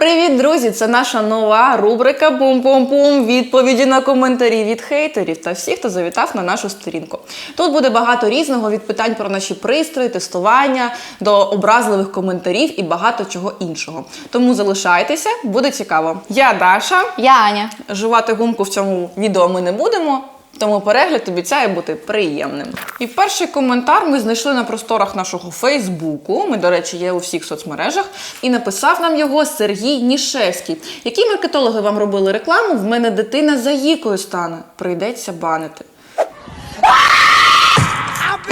Привіт, друзі! Це наша нова рубрика Пум-пум-пум. Відповіді на коментарі від хейтерів та всіх, хто завітав на нашу сторінку. Тут буде багато різного від питань про наші пристрої, тестування до образливих коментарів і багато чого іншого. Тому залишайтеся, буде цікаво. Я Даша. Я Аня. Жувати гумку в цьому відео ми не будемо. Тому перегляд обіцяє бути приємним. І перший коментар ми знайшли на просторах нашого Фейсбуку. Ми, до речі, є у всіх соцмережах. І написав нам його Сергій Нішевський. Які маркетологи вам робили рекламу? В мене дитина заїкою стане. Прийдеться банити.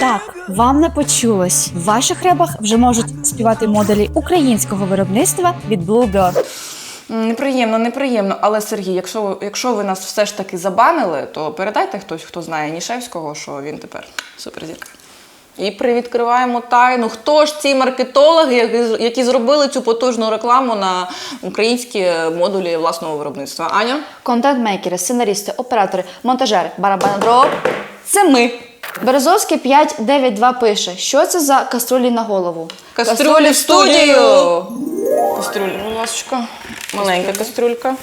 Так, вам не почулось. В ваших ребах вже можуть співати моделі українського виробництва від Bluebird. М, Неприємно, неприємно. Але Сергій, якщо, ви- якщо ви нас все ж таки забанили, то передайте хтось, хто знає Нішевського, що він тепер суперзірка. І привідкриваємо тайну. Хто ж ці маркетологи, які, які зробили цю потужну рекламу на українські модулі власного виробництва? Аня? Контент-мейкери, сценаристи, оператори, монтажери, барабанодроб. Це ми. Березовський 592 пише, що це за каструлі на голову. Каструлі в студію! Каструлі, будь ласка. Маленька каструлька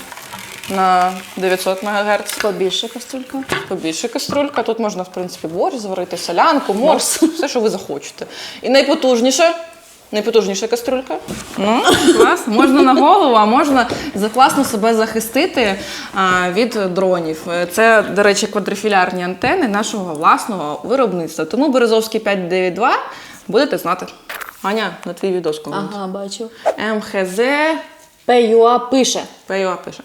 на 900 МГц. Побільше каструлька. Побільше каструлька. Тут можна, в принципі, борщ зварити, солянку, морс, все, що ви захочете. І найпотужніше. Найпотужніша каструлька. Ну, клас. Можна на голову, а можна за класно себе захистити а, від дронів. Це, до речі, квадрофілярні антени нашого власного виробництва. Тому Березовський 592 будете знати. Аня, на твій відос комент. Ага, бачу. МХЗ ПЮА пише. ПЮА пише.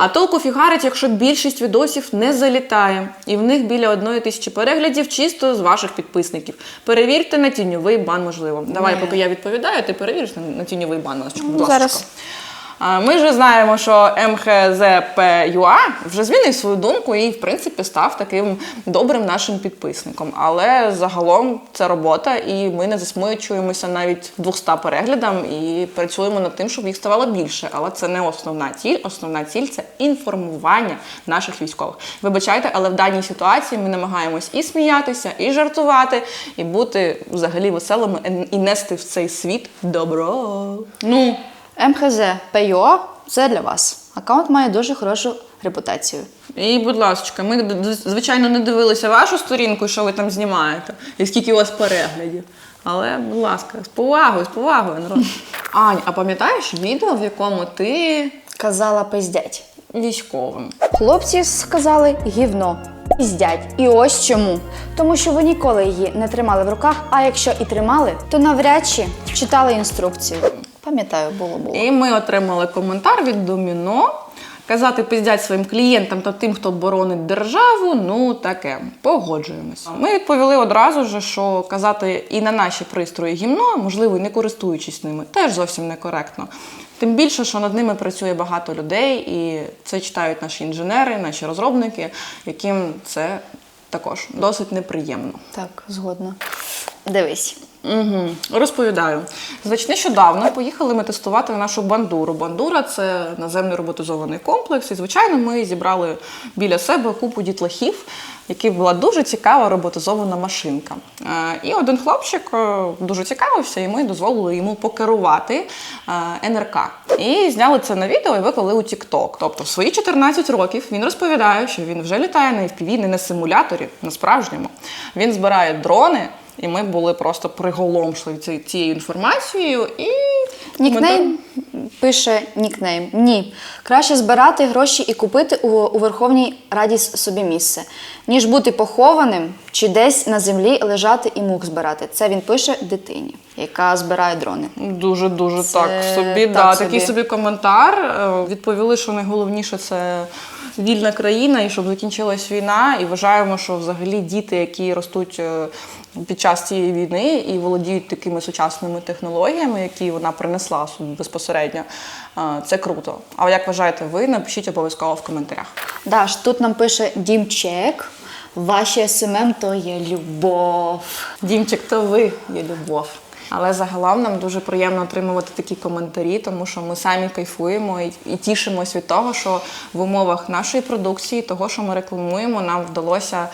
А толку фігарить, якщо більшість відосів не залітає, і в них біля одної тисячі переглядів чисто з ваших підписників. Перевірте на тіньовий бан, можливо. Давай, поки я відповідаю, ти перевіриш на, тіньовий бан. Будь Ну, ласка. зараз. Ми ж знаємо, що МХЗПЮА вже змінив свою думку і, в принципі, став таким добрим нашим підписником. Але загалом це робота, і ми не засмучуємося навіть 200 переглядам і працюємо над тим, щоб їх ставало більше. Але це не основна ціль. Основна ціль це інформування наших військових. Вибачайте, але в даній ситуації ми намагаємось і сміятися, і жартувати, і бути взагалі веселими і нести в цей світ добро. Ну. МХЗ ПЮА це для вас. Аккаунт має дуже хорошу репутацію. І, будь ласка, ми звичайно не дивилися вашу сторінку, що ви там знімаєте, і скільки у вас переглядів. Але, будь ласка, з повагою, з повагою, народ. Ань, а пам'ятаєш відео, в якому ти Казала пиздять. військовим? Хлопці сказали гівно. Піздять. І ось чому. Тому що ви ніколи її не тримали в руках, а якщо і тримали, то навряд чи читали інструкцію. Пам'ятаю, було було. І ми отримали коментар від Доміно. Казати пиздять своїм клієнтам та тим, хто боронить державу, ну таке, погоджуємось. Ми відповіли одразу ж, що казати і на наші пристрої гімно, можливо, і не користуючись ними, теж зовсім некоректно. Тим більше, що над ними працює багато людей, і це читають наші інженери, наші розробники, яким це також досить неприємно. Так, згодна. Дивись. Угу. Розповідаю. Значить, нещодавно поїхали ми тестувати нашу бандуру. Бандура це наземний роботизований комплекс. І, звичайно, ми зібрали біля себе купу дітлахів, які була дуже цікава роботизована машинка. Е, І один хлопчик е, дуже цікавився, і ми дозволили йому покерувати е, НРК. І зняли це на відео і виклали у TikTok. Тобто, в свої 14 років він розповідає, що він вже літає на FPV, не на симуляторі, на справжньому. Він збирає дрони. І ми були просто приголомшливі ці- цією інформацією. І Нікнейм пише нікнейм. Ні. Краще збирати гроші і купити у, у Верховній Раді собі місце, ніж бути похованим чи десь на землі лежати і мух збирати. Це він пише дитині, яка збирає дрони. дуже дуже Це так собі. так да, собі. Такий собі коментар. Е, Відповіли, що найголовніше це. Вільна країна і щоб закінчилась війна, і вважаємо, що взагалі діти, які ростуть е, під час цієї війни і володіють такими сучасними технологіями, які вона принесла безпосередньо, це круто. А як вважаєте ви? Напишіть обов'язково в коментарях. Даш, тут нам пише Дімчек. Ваші СММ то є любов. Дімчик, то ви є любов. Але загалом нам дуже приємно отримувати такі коментарі, тому що ми самі кайфуємо і, і тішимось від того, що в умовах нашої продукції, того, що ми рекламуємо, нам вдалося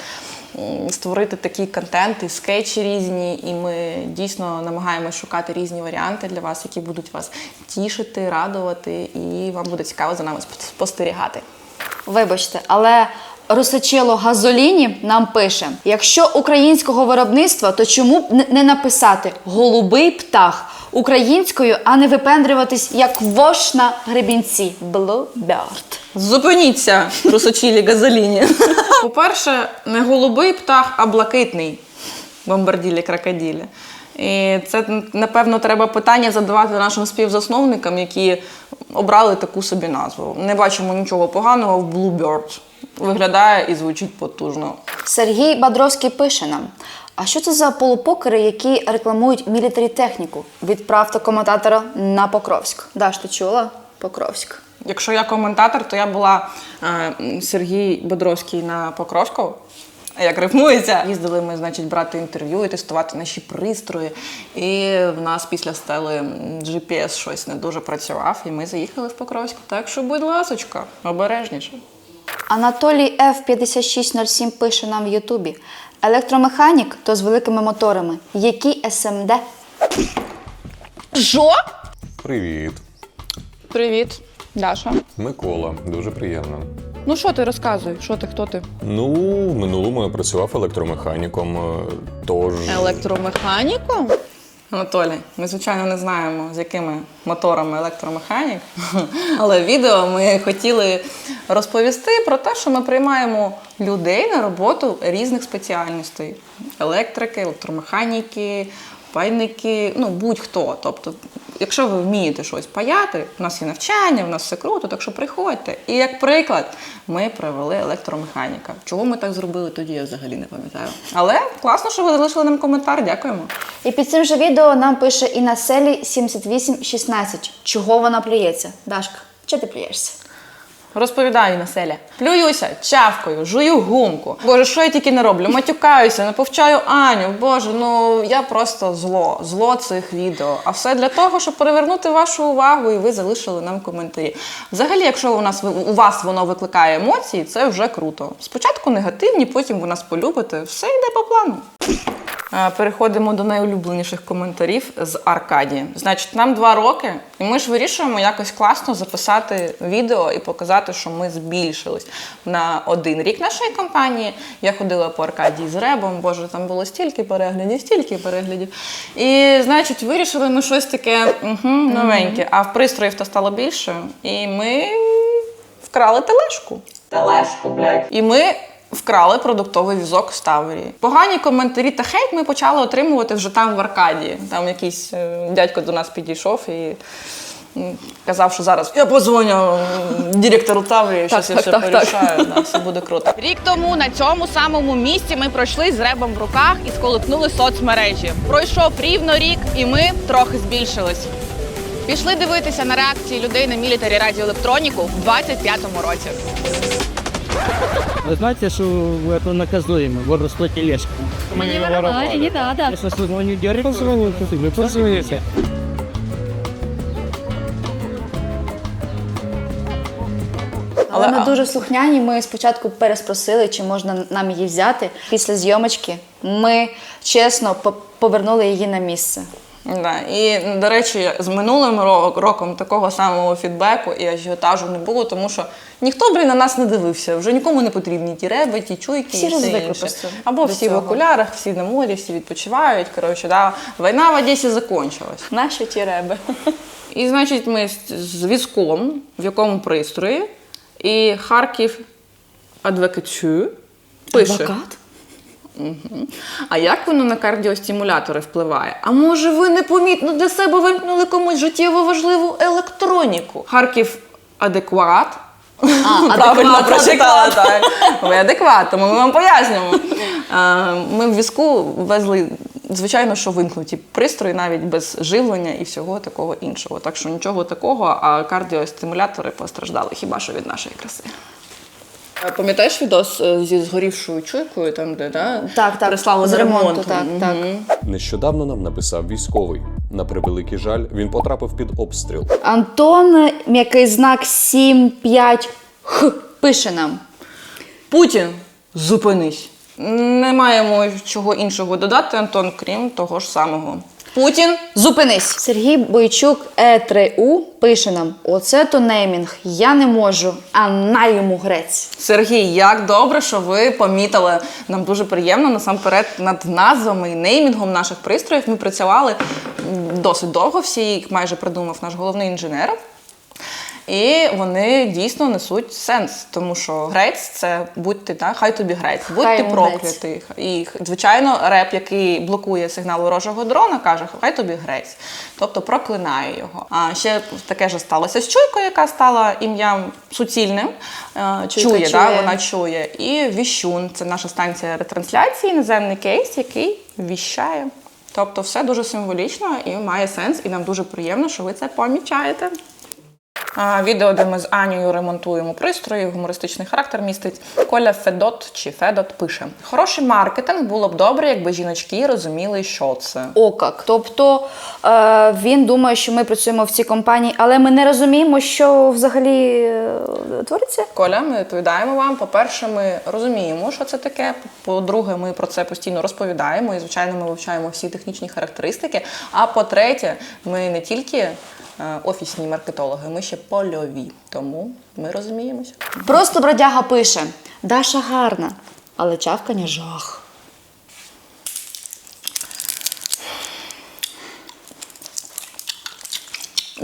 створити такий контент, і скетчі різні, і ми дійсно намагаємося шукати різні варіанти для вас, які будуть вас тішити, радувати, і вам буде цікаво за нами спостерігати. Вибачте, але Русачело Газоліні нам пише: якщо українського виробництва, то чому б не- написати голубий птах українською, а не випендрюватись як вош на гребінці? Bluebird. Зупиніться, русочілі газоліні. По-перше, не голубий птах, а блакитний бомбарділі крокоділі. І це, напевно, треба питання задавати нашим співзасновникам, які обрали таку собі назву. Не бачимо нічого поганого в Bluebird. Виглядає і звучить потужно. Сергій Бадровський пише нам: а що це за полупокери, які рекламують мілітарі техніку? Відправте коментатора на Покровськ. Даш, ти чула? Покровськ. Якщо я коментатор, то я була е, Сергій Бодровський на Покровську. Як рифмується, їздили ми, значить, брати інтерв'ю і тестувати наші пристрої. І в нас після стели GPS щось не дуже працював, і ми заїхали в Покровську. Так що, будь ласочка, обережніше. Анатолій F5607 пише нам в Ютубі: електромеханік то з великими моторами. Які СМД? Що? Привіт, Привіт, Даша. Микола. Дуже приємно. Ну що ти розказуй? Що ти, хто ти? Ну, в минулому я працював електромеханіком, е, тож Електромеханіком? Анатолій, ми звичайно не знаємо, з якими моторами електромеханік, але в відео ми хотіли розповісти про те, що ми приймаємо людей на роботу різних спеціальностей: електрики, електромеханіки, пайники, ну будь-хто. Тобто, якщо ви вмієте щось паяти, у нас є навчання, у нас все круто, так що приходьте. І як приклад, ми провели електромеханіка. Чого ми так зробили тоді, я взагалі не пам'ятаю. Але класно, що ви залишили нам коментар. Дякуємо. І під цим же відео нам пише і на селі 7816. Чого вона плюється? Дашка, чи ти плюєшся? Розповідаю населя. Плююся, чавкою, жую гумку. Боже, що я тільки не роблю? Матюкаюся, не повчаю Аню. Боже, ну я просто зло, зло цих відео. А все для того, щоб перевернути вашу увагу, і ви залишили нам коментарі. Взагалі, якщо у нас у вас воно викликає емоції, це вже круто. Спочатку негативні, потім ви нас полюбите. Все йде по плану. Е, Переходимо до найулюбленіших коментарів з Аркадії. Значить, нам два роки, і ми ж вирішуємо якось класно записати відео і показати, що ми збільшились на один рік нашої кампанії. Я ходила по Аркадії з Ребом, боже, там було стільки переглядів, стільки переглядів. І, значить, вирішили ми щось таке угу, новеньке. А в пристроїв то стало більше, і ми вкрали тележку. Тележку, блядь. І ми вкрали продуктовий візок з Таврії. Погані коментарі та хейт ми почали отримувати вже там в Аркадії. Там якийсь е, дядько до нас підійшов і. Казав, що зараз я позвоню директору Таврії, щось я так, все так, так. порішаю, да, все буде круто. Рік тому на цьому самому місці ми пройшли з ребом в руках і сколихнули соцмережі. Пройшов рівно рік, і ми трохи збільшились. Пішли дивитися на реакції людей на мілітарі радіоелектроніку в 25-му році. Вы знаете, что это наказуемо, воровство тележки? Мы не воровали, не надо. Если что, не дерет, позвоните, вы позвоните. Але Але- ми дуже слухняні. Ми спочатку переспросили, чи можна нам її взяти. Після зйомочки ми чесно по- повернули її на місце. Да. І, до речі, з минулим роком такого самого фідбеку і ажіотажу не було, тому що ніхто, блін, на нас не дивився. Вже нікому не потрібні ті реби, ті чуйки Всі і все інше. просто Або всі в окулярах, всі на морі, всі відпочивають. Коротше, да. Війна в Одесі закончилась. Наші ті реби. І, значить, ми з візком, в якому пристрої, і Харків адвокатю пише. Адвокат? А як воно на кардіостимулятори впливає? А може ви непомітно для себе вимкнули комусь життєво важливу електроніку? Харків адекват. Правильно адекват, прочитала, так. Ви адекват, тому ми вам пояснюємо. Ми в візку везли, звичайно, що вимкнуті пристрої навіть без живлення і всього такого іншого. Так що нічого такого, а кардіостимулятори постраждали хіба що від нашої краси. Пам'ятаєш відос е, зі згорівшою чуйкою, там, де да? Так, так, прислали з ремонту, ремонт? так, так. Нещодавно нам написав військовий. На превеликий жаль, він потрапив під обстріл. Антон, м'який знак 7-5 х пише нам. Путін, зупинись. Не маємо чого іншого додати, Антон, крім того ж самого. Путін Зупинись. Сергій Бойчук Е3У пише нам: оце то неймінг. Я не можу, а на йому грець. Сергій, як добре, що ви помітили. Нам дуже приємно насамперед над назвами і неймінгом наших пристроїв. Ми працювали досить довго. Всі їх майже придумав наш головний інженер. І вони дійсно несуть сенс, тому що грець це будьте так, хай тобі грець, будьте йому прокляті. І звичайно, реп, який блокує сигнал ворожого дрона, каже, хай тобі грець, тобто проклинає його. А ще таке ж сталося з чуйкою, яка стала ім'ям суцільним. Е, Чуйка Чує, да, чує. вона чує. І віщун це наша станція ретрансляції, наземний кейс, який віщає. Тобто все дуже символічно і має сенс, і нам дуже приємно, що ви це помічаєте. Відео, де ми з Анією ремонтуємо пристрої, гумористичний характер містить. Коля Федот чи Федот пише: хороший маркетинг було б добре, якби жіночки розуміли, що це. О, как. Тобто е, він думає, що ми працюємо в цій компанії, але ми не розуміємо, що взагалі е, твориться. Коля, ми відповідаємо вам. По-перше, ми розуміємо, що це таке. По-друге, ми про це постійно розповідаємо і, звичайно, ми вивчаємо всі технічні характеристики. А по-третє, ми не тільки офісні маркетологи, ми ще польові. Тому ми розуміємося. Просто бродяга пише: Даша гарна, але чавкання жах.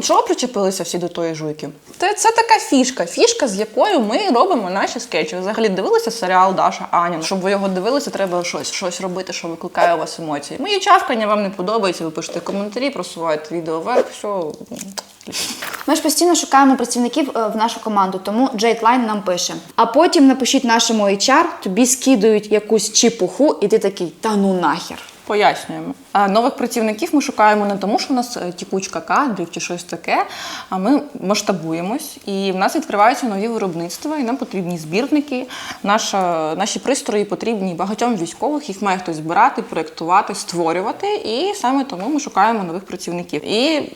Чого причепилися всі до тої жуйки? Це, це така фішка, фішка, з якою ми робимо наші скетчі. Взагалі дивилися серіал Даша Аня. Щоб ви його дивилися, треба щось, щось робити, що викликає у вас емоції. Мої чавкання вам не подобається, ви пишете коментарі, просуваєте відео вверх, все. Ми ж постійно шукаємо працівників е, в нашу команду, тому Джейтлайн нам пише. А потім напишіть нашому HR, тобі скидують якусь чіпуху, і ти такий, та ну нахер. Пояснюємо. Нових працівників ми шукаємо не тому, що у нас е, тікучка кадрів чи щось таке, а ми масштабуємось, і в нас відкриваються нові виробництва, і нам потрібні збірники. Наша, наші пристрої потрібні багатьом військових, їх має хтось збирати, проєктувати, створювати. І саме тому ми шукаємо нових працівників. І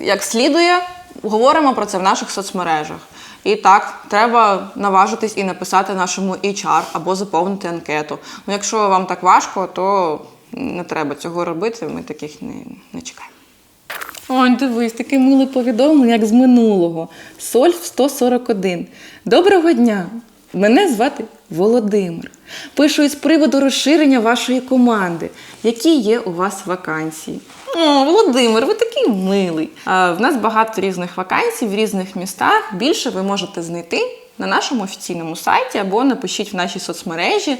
як слідує, говоримо про це в наших соцмережах. І так, треба наважитись і написати нашому HR або заповнити анкету. Ну, якщо вам так важко, то не треба цього робити. Ми таких не, не чекаємо. Ой, дивись, таке миле повідомлення, як з минулого. Сольф 141. Доброго дня! Мене звати Володимир. Пишу із приводу розширення вашої команди. Які є у вас вакансії? О, Володимир, ви такий милий. А, в нас багато різних вакансій в різних містах. Більше ви можете знайти на нашому офіційному сайті або напишіть в нашій соцмережі.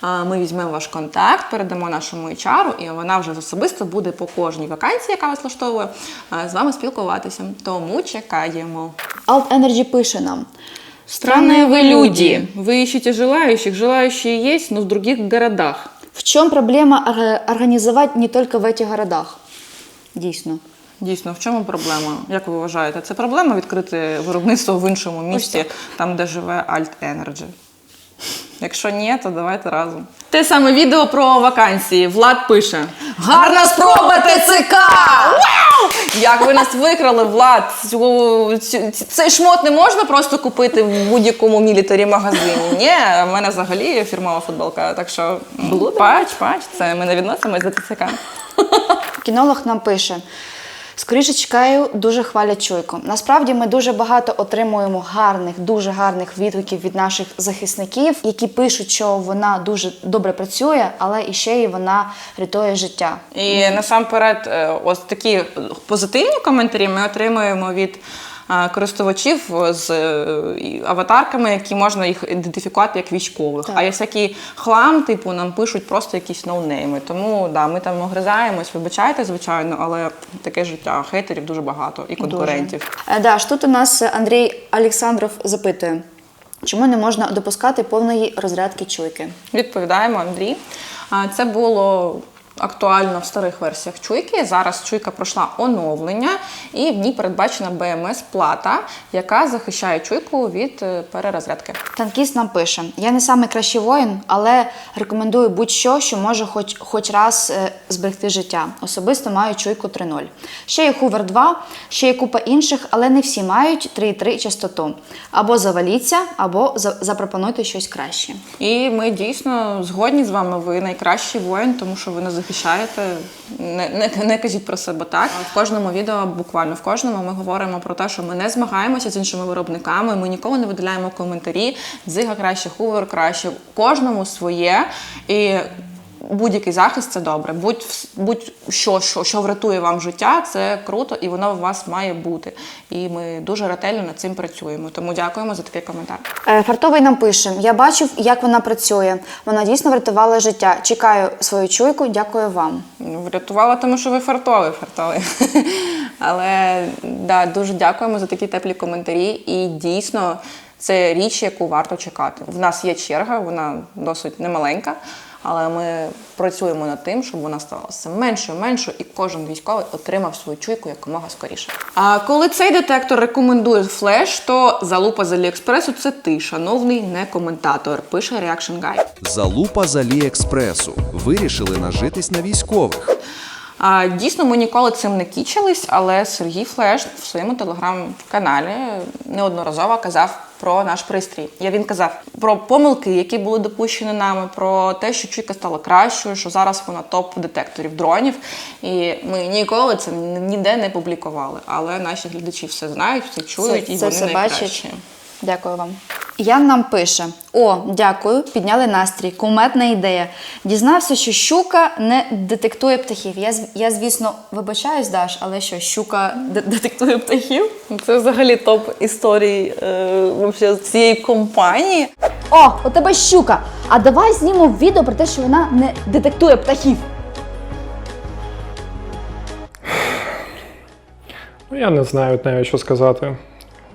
А, Ми візьмемо ваш контакт, передамо нашому HR, і вона вже особисто буде по кожній вакансії, яка вас влаштовує, а, з вами спілкуватися. Тому чекаємо. Alt Energy пише нам. Странные вы люди. Вы ищете желающих. Желающие есть, но в других городах. В чому проблема орга- організувати не тільки в цих городах? Дійсно. Дійсно, в чому проблема? Як ви вважаєте? Це проблема відкрити виробництво в іншому місті, там, де живе Alt Energy? Якщо ні, то давайте разом. Те саме відео про вакансії. Влад пише: Гарна спроба ТЦК! Вау! Як ви нас викрали, Влад? Цю, цю- цей шмот не можна просто купити в будь-якому мілітарі магазині. Ні, в мене взагалі фірмова футболка. Так що пач, пач, це ми не відносимось до ТЦК. Кінолог нам пише. Скоріше чекаю, дуже хвалять чуйку. Насправді ми дуже багато отримуємо гарних, дуже гарних відгуків від наших захисників, які пишуть, що вона дуже добре працює, але і ще й вона рятує життя. І насамперед, е, ось такі позитивні коментарі ми отримуємо від користувачів з е, аватарками, які можна їх ідентифікувати як військових. А є всякий хлам, типу, нам пишуть просто якісь ноунейми. Тому да, ми там огризаємось, вибачайте, звичайно, але таке життя. Хейтерів дуже багато і конкурентів. Е, Даш, тут у нас Андрій Олександров запитує, чому не можна допускати повної розрядки чуйки? Відповідаємо, Андрій. Це було актуально в старих версіях чуйки. Зараз чуйка пройшла оновлення, і в ній передбачена БМС-плата, яка захищає чуйку від е, перерозрядки. Танкіст нам пише: я не самий кращий воїн, але рекомендую будь-що, що може хоч, хоч раз е, зберегти життя. Особисто маю чуйку 3.0. Ще є Hoover 2, ще є купа інших, але не всі мають 3.3 частоту. Або заваліться, або запропонуйте щось краще. І ми дійсно згодні з вами. Ви найкращий воїн, тому що ви нас захищаєте. Не, не, не кажіть про себе так. В кожному відео, буквально в кожному, ми говоримо про те, що ми не змагаємося з іншими виробниками. Ми ніколи не виділяємо коментарі. Дзига краще, хувер краще. Кожному своє. І будь-який захист це добре. Будь будь-що, що, що врятує вам життя, це круто, і воно у вас має бути. І ми дуже ретельно над цим працюємо. Тому дякуємо за такий коментар. Е, Фартовий нам пише: я бачив, як вона працює. Вона дійсно врятувала життя. Чекаю свою чуйку. Дякую вам. Ну, Врятувала, тому що ви фартовий, фартовий. Але да, дуже дякуємо за такі теплі коментарі. І дійсно це річ, яку варто чекати. В нас є черга, вона досить немаленька, але ми працюємо над тим, щоб вона стала все меншою, меншою, і кожен військовий отримав свою чуйку якомога скоріше. А коли цей детектор рекомендує флеш, то залупа з Аліекспресу це ти, шановний не коментатор, пише Reaction Guy. Залупа з Аліекспресу. Вирішили нажитись на військових. А, дійсно, ми ніколи цим не кічились, але Сергій Флеш в своєму телеграм-каналі неодноразово казав про наш пристрій. Я він казав про помилки, які були допущені нами, про те, що чуйка стала кращою, що зараз вона топ детекторів дронів. І ми ніколи це ніде не публікували. Але наші глядачі все знають, все чують, і це вони все найкращі. бачать. Дякую вам. Ян нам пише: О, дякую, підняли настрій. Куметна ідея. Дізнався, що щука не детектує птахів. Я, я звісно, вибачаюсь, Даш, але що, щука де- детектує птахів? Це взагалі топ історії е, цієї компанії. О, у тебе щука! А давай знімемо відео про те, що вона не детектує птахів. Ну, я не знаю навіть, що сказати.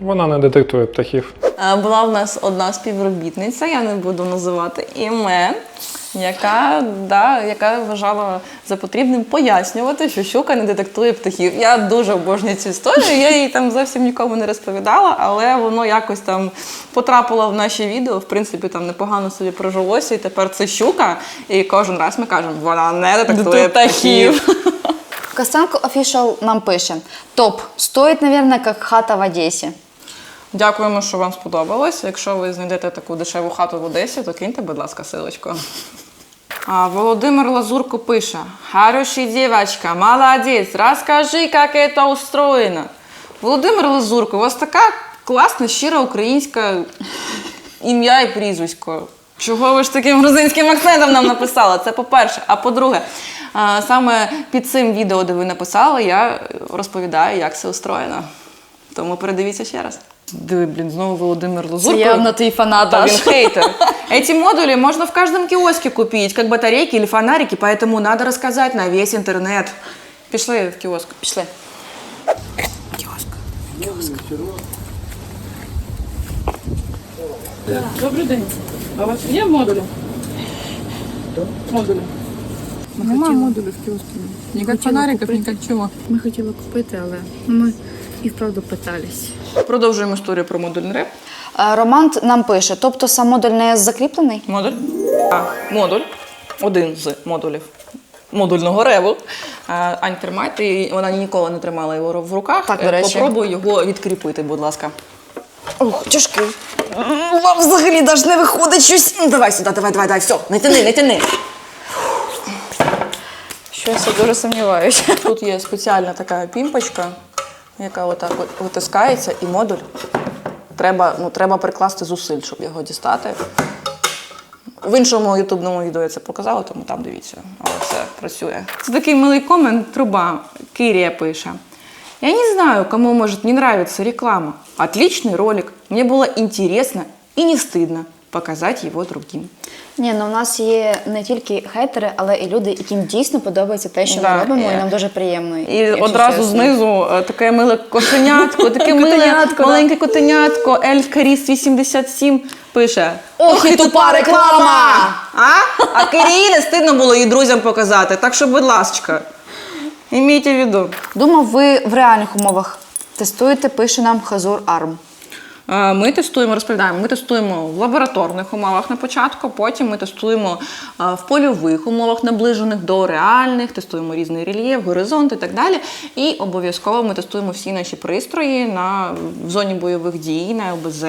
Вона не детектує птахів. Е, Була в нас одна співробітниця, я не буду називати імен, яка, да, яка вважала за потрібним пояснювати, що щука не детектує птахів. Я дуже обожнюю цю історію. Я її там зовсім нікому не розповідала, але воно якось там потрапило в наші відео. В принципі, там непогано собі прожилося, і тепер це щука. І кожен раз ми кажемо, вона не детектує птахів. Костенко Official нам пише: Топ, стоїть, наверное, як хата в Одесі. Дякуємо, що вам сподобалось. Якщо ви знайдете таку дешеву хату в Одесі, то киньте, будь ласка, силочку. А, Володимир Лазурко пише: Хороший девочка, молодець, розкажи, як це устроєно. Володимир Лазурко, у вас така класна, щира українська ім'я і прізвисько. Чого ви ж таким грузинським акцентом нам написали? Це по-перше. А по-друге, саме під цим відео, де ви написали, я розповідаю, як це устроєно. Тому передивіться ще раз. Диви, блін, знову Володимир Лазурко. твій фанат. Да, він хейтер. Эти модули можно в каждом киоске купить, как батарейки или фонарики, поэтому надо рассказать на весь интернет. Пішли в кіоск. Пішли. Добрий день. А у вас є модулі? Модулі. Нема модулів в кіоску. Ніяк фонариків, ніяк чого. Ми хотіли купити, але ми і вправду питались. Продовжуємо історію про модульний реп. Е, Роман нам пише: тобто сам модуль не закріплений? Модуль. А, модуль. Один з модулів модульного реву. А, Ань, тримайте. І Вона ніколи не тримала його в руках. Так, до Е, речі. Попробуй його відкріпити, будь ласка. Ох, тяжкий. Вам взагалі навіть не виходить щось. Ну, давай сюди, давай, давай, давай, все, не тяни, не тяни. Щось я дуже сумніваюся. Тут є спеціальна така пімпочка, яка отак от витискається, і модуль. Треба, ну, треба прикласти зусиль, щоб його дістати. В іншому ютубному відео я це показала, тому там дивіться. Але все працює. Це такий милий комент, труба. Кирия пише. Я не знаю, кому может не нравится реклама. Отличный ролик. Мне было интересно и не стыдно. показать его другим. Ні, ну у нас є не тільки хейтери, але і люди, яким дійсно подобається те, що Да, ми робимо, і- і нам дуже приємно. І якщо одразу чесно. знизу е, таке миле кошенятко, таке миле Котенятко, да. маленьке котенятко, Ельф Каріс 87 пише. Ох, і тупа реклама! А? А Кирилі не стидно було її друзям показати. Так що, будь ласка, імійте в виду. Думав, ви в реальних умовах тестуєте, пише нам Хазур Арм. Е, Ми тестуємо, розповідаємо, ми тестуємо в лабораторних умовах на початку, потім ми тестуємо е, в польових умовах, наближених до реальних, тестуємо різний рельєф, горизонт і так далі. І обов'язково ми тестуємо всі наші пристрої на, в зоні бойових дій, на ЛБЗ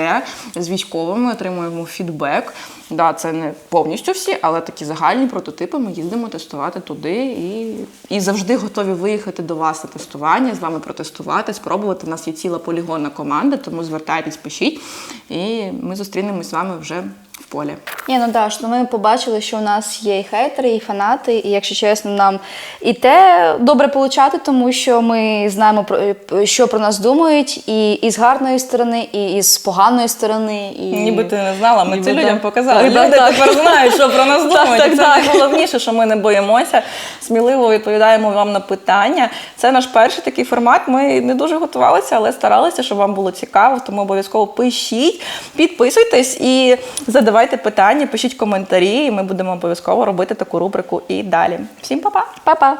з військовими, отримуємо фідбек. Да, це не повністю всі, але такі загальні прототипи ми їздимо тестувати туди і, і завжди готові виїхати до вас на тестування, з вами протестувати, спробувати. У нас є ціла полігонна команда, тому звертайтесь, пишіть, і ми зустрінемось з вами вже полі. Ні, ну Даш, ну ми побачили, що у нас є і хейтери, і фанати, і якщо чесно, нам і те добре получати, тому що ми знаємо про що про нас думають, і, і з гарної сторони, і, і з поганої сторони. І... Ніби ти не знала, ми Ніби це да. людям показали. Так, Люди так, тепер знають, що про нас думають. так, І це найголовніше, що ми не боїмося. Сміливо відповідаємо вам на питання. Це наш перший такий формат. Ми не дуже готувалися, але старалися, щоб вам було цікаво. Тому обов'язково пишіть, підписуйтесь і задавайте питання, пишіть коментарі. І ми будемо обов'язково робити таку рубрику і далі. Всім па-па! Па-па!